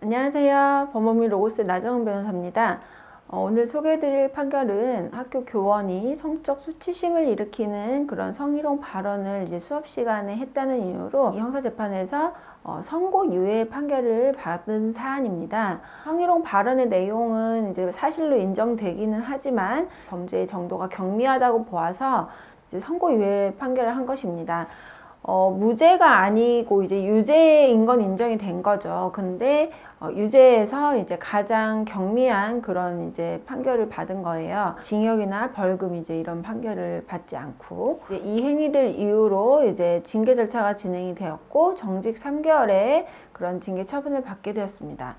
안녕하세요. 범범이 로고스 나정은 변호사입니다. 어, 오늘 소개해드릴 판결은 학교 교원이 성적 수치심을 일으키는 그런 성희롱 발언을 이제 수업 시간에 했다는 이유로 이 형사재판에서 어, 선고 유예 판결을 받은 사안입니다. 성희롱 발언의 내용은 이제 사실로 인정되기는 하지만 범죄의 정도가 경미하다고 보아서 선고 유예 판결을 한 것입니다. 어, 무죄가 아니고 이제 유죄인 건 인정이 된 거죠. 근데 어, 유죄에서 이제 가장 경미한 그런 이제 판결을 받은 거예요. 징역이나 벌금 이제 이런 판결을 받지 않고 이 행위를 이유로 이제 징계 절차가 진행이 되었고 정직 3개월의 그런 징계 처분을 받게 되었습니다.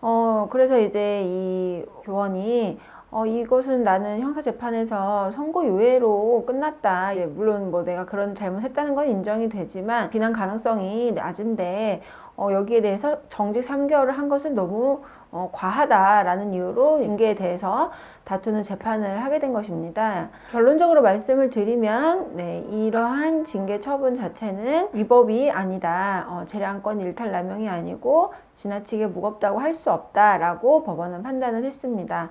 어, 그래서 이제 이 교원이 어, 이것은 나는 형사 재판에서 선고 유예로 끝났다. 예, 물론 뭐 내가 그런 잘못했다는 건 인정이 되지만 비난 가능성이 낮은데 어, 여기에 대해서 정직 3개월을 한 것은 너무 어, 과하다라는 이유로 징계에 대해서 다투는 재판을 하게 된 것입니다. 결론적으로 말씀을 드리면 네, 이러한 징계 처분 자체는 위법이 아니다. 어, 재량권 일탈 남용이 아니고 지나치게 무겁다고 할 수 없다라고 법원은 판단을 했습니다.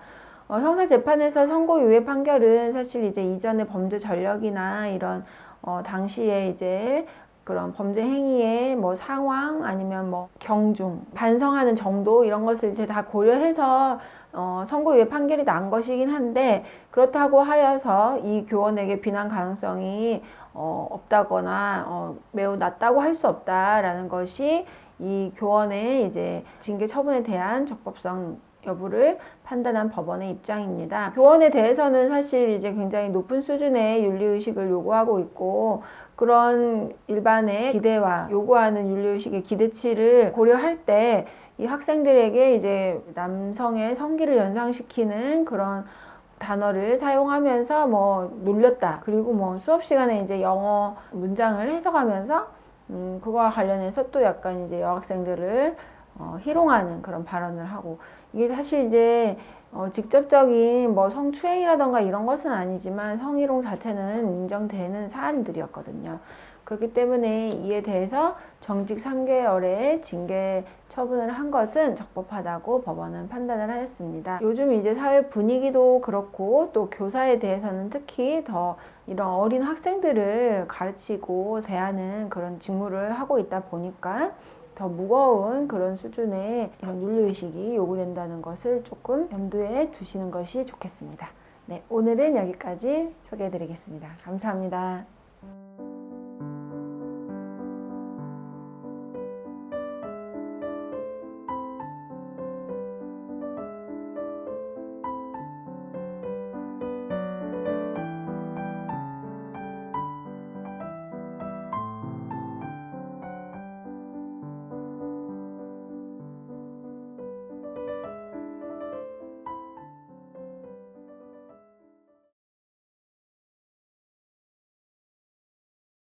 어, 형사 재판에서 선고유예 판결은 사실 이제 이전의 범죄 전력이나 이런 어, 당시에 이제 그런 범죄 행위의 뭐 상황 아니면 뭐 경중 반성하는 정도 이런 것을 이제 다 고려해서 어, 선고유예 판결이 난 것이긴 한데 그렇다고 하여서 이 교원에게 비난 가능성이 어, 없다거나 어, 매우 낮다고 할 수 없다라는 것이 이 교원의 이제 징계 처분에 대한 적법성 여부를 판단한 법원의 입장입니다. 교원에 대해서는 사실 이제 굉장히 높은 수준의 윤리의식을 요구하고 있고 그런 일반의 기대와 요구하는 윤리의식의 기대치를 고려할 때 이 학생들에게 이제 남성의 성기를 연상시키는 그런 단어를 사용하면서 뭐 놀렸다. 그리고 뭐 수업 시간에 이제 영어 문장을 해석하면서 음, 그거와 관련해서 또 약간 이제 여학생들을 어, 희롱하는 그런 발언을 하고 이게 사실 이제 어, 직접적인 뭐 성추행이라던가 이런 것은 아니지만 성희롱 자체는 인정되는 사안들이었거든요. 그렇기 때문에 이에 대해서 정직 3개월의 징계 처분을 한 것은 적법하다고 법원은 판단을 하였습니다. 요즘 이제 사회 분위기도 그렇고 또 교사에 대해서는 특히 더 이런 어린 학생들을 가르치고 대하는 그런 직무를 하고 있다 보니까 더 무거운 그런 수준의 이런 윤리의식이 요구된다는 것을 조금 염두에 두시는 것이 좋겠습니다. 네, 오늘은 여기까지 소개해 드리겠습니다. 감사합니다.